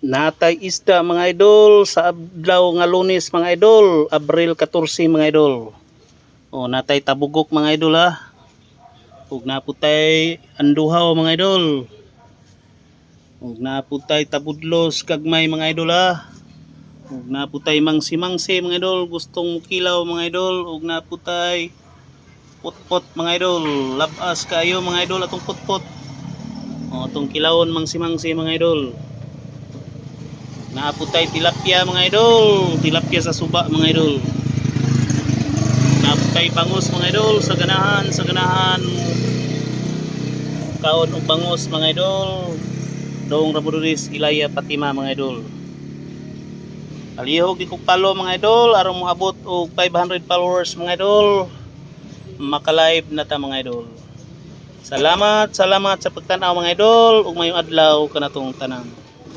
Natay isda mga idol sa adlaw nga lunes mga idol, Abril 14 mga idol. O natay tabugok mga idol ha. Ug naputay anduhaw mga idol. Ug naputay tabudlos kagmay mga idol ha. Ug naputay mangsi-mangsi mga idol, gustong mukilaw mga idol, ug naputay putpot mga idol. Labas kayo mga idol atong putpot. O atong kilawon mangsi-mangsi mga idol. Naaputay tilapia mga idol, tilapia sa suba mga idol. Naaputay bangus mga idol sa ganahan, sa ganahan. Kaon og bangus mga idol. Dong Rabuduris Ilaya Patima mga idol. Alihog di kog palo mga idol, aron mo abot og 500 followers mga idol. Maka-live na ta mga idol. Salamat, salamat sa pagtanaw mga idol ug mayong adlaw kanatong tanan.